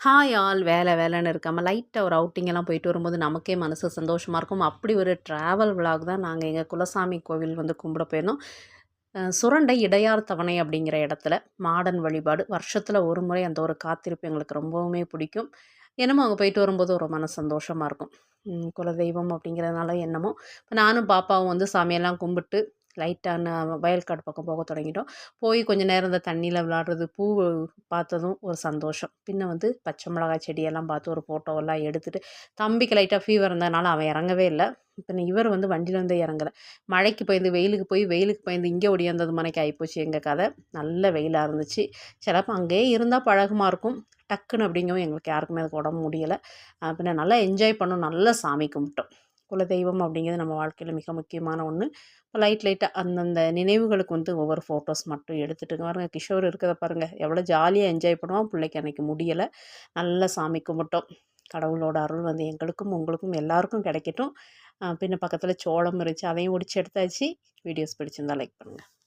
Hi all வேலை வேலைன்னு இருக்காமல் லைட்டாக ஒரு அவுட்டிங்கெல்லாம் போயிட்டு வரும்போது நமக்கே மனசு சந்தோஷமாக இருக்கும். அப்படி ஒரு ட்ராவல் விலாக் தான் நாங்கள் எங்கள் குலசாமி கோவில் வந்து கும்பிட போயிருந்தோம். சுரண்டை இடையார் தவணை அப்படிங்கிற இடத்துல மாடன் வழிபாடு. வருஷத்தில் ஒரு முறை அந்த ஒரு காத்திருப்பு எங்களுக்கு ரொம்பவுமே பிடிக்கும். என்னமோ அங்கே போயிட்டு வரும்போது ஒரு மன சந்தோஷமாக இருக்கும். குலதெய்வம் அப்படிங்கிறதுனால என்னமோ. இப்போ நானும் பாப்பாவும் வந்து சாமியெல்லாம் கும்பிட்டு லைட்டான வயல்காடு பக்கம் போக தொடங்கிட்டோம். போய் கொஞ்ச நேரம் இந்த தண்ணியில் விளாடுறது பூ பார்த்ததும் ஒரு சந்தோஷம். பின்ன வந்து பச்சை மிளகாய் செடியெல்லாம் பார்த்து ஒரு ஃபோட்டோவெல்லாம் எடுத்துகிட்டு தம்பிக்கு லைட்டாக ஃபீவர் இருந்ததுனால அவன் இறங்கவே இல்லை. இப்போ இவர் வந்து வண்டியில் வந்து இறங்கலை. மழைக்கு பயந்து வெயிலுக்கு போய் வெயிலுக்கு பயந்து இங்கே ஒடியாந்தது மனைக்கு ஆகிப்போச்சு எங்கள் கதை. நல்ல வெயிலாக இருந்துச்சு. சிலப்போ அங்கேயே இருந்தால் பழகமாக இருக்கும். டக்குன்னு அப்படிங்கவும் எங்களுக்கு யாருக்குமே அதுக்கு உடம்பு முடியலை. பின்ன நல்லா என்ஜாய் பண்ணோம். நல்லா சாமி கும்பிட்டோம். குலதெய்வம் அப்படிங்கிறது நம்ம வாழ்க்கையில் மிக முக்கியமான ஒன்று லைட் லைட்டாக அந்தந்த நினைவுகளுக்கு வந்து ஒவ்வொரு ஃபோட்டோஸ் மட்டும் எடுத்துகிட்டு பாருங்கள் கிஷோர் இருக்கிறத பாருங்கள் எவ்வளோ ஜாலியாக என்ஜாய் பண்ணுவான். பிள்ளைக்கு அன்றைக்கி முடியலை. நல்லா சாமி கும்பிட்டோம். கடவுளோட அருள் வந்து எங்களுக்கும் உங்களுக்கும் எல்லாருக்கும் கிடைக்கட்டும். பின்ன பக்கத்தில் சோளம் இருந்துச்சு அதையும் ஒடிச்சு எடுத்தாச்சு. வீடியோஸ் பிடிச்சிருந்தா லைக் பண்ணுங்கள்